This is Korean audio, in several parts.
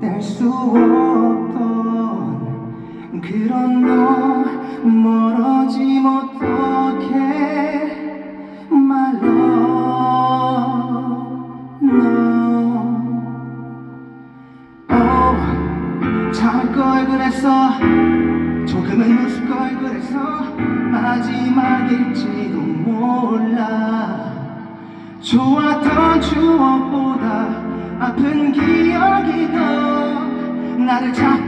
뗄수 없던 그런 너 멀어짐 어떡해 My love no oh, 참을 걸 그랬어. 조금은 웃을 걸 그래서 마지막일지도 몰라. 좋았던 추억보다 아픈 기억이 더 나를 자꾸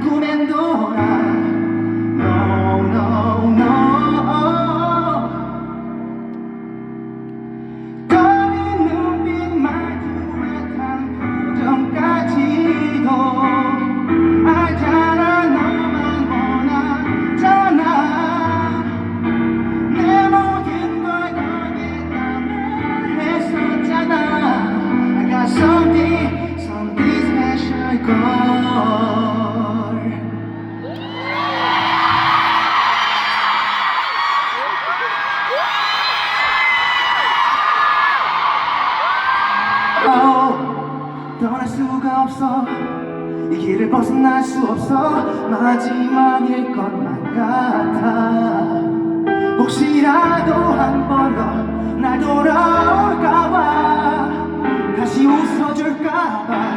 떠날 수가 없어. 이 길을 벗어날 수 없어. 마지막일 것만 같아. 혹시라도 한 번 더 날 돌아올까봐 다시 웃어줄까봐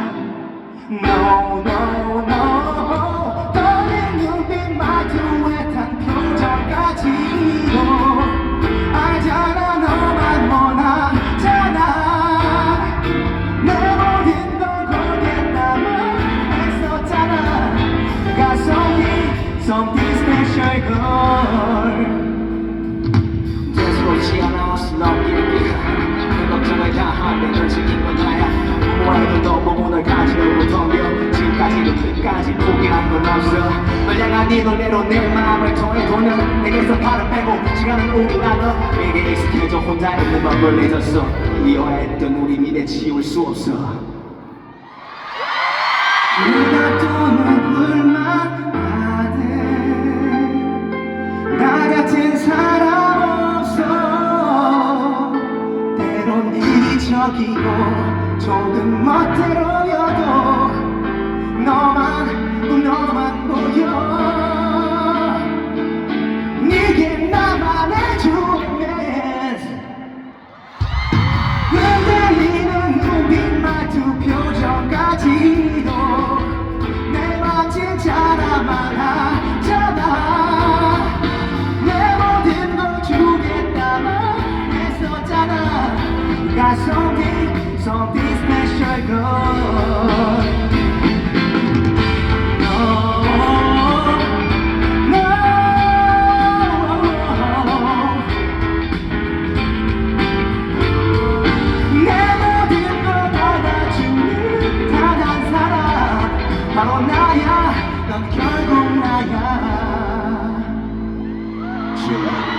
No no no 떨린 눈빛 말투에 탄 표정까지도 알잖아 너만 원하잖아 내 모든 걸 거기에 담아 했었잖아 Got something, something special girl 네 노래로 내 마음을 통해 도는 내게서 발을 빼고 시간은 우울하다 내게 익숙해져 혼자 있는 법을 잊었어. 이어했던 우리 미래 지울 수 없어. 네가 또 누굴만 가든 나 같은 사람 없어. 때론 이기적이고 조금 멋대로 아 something, something special girl shit.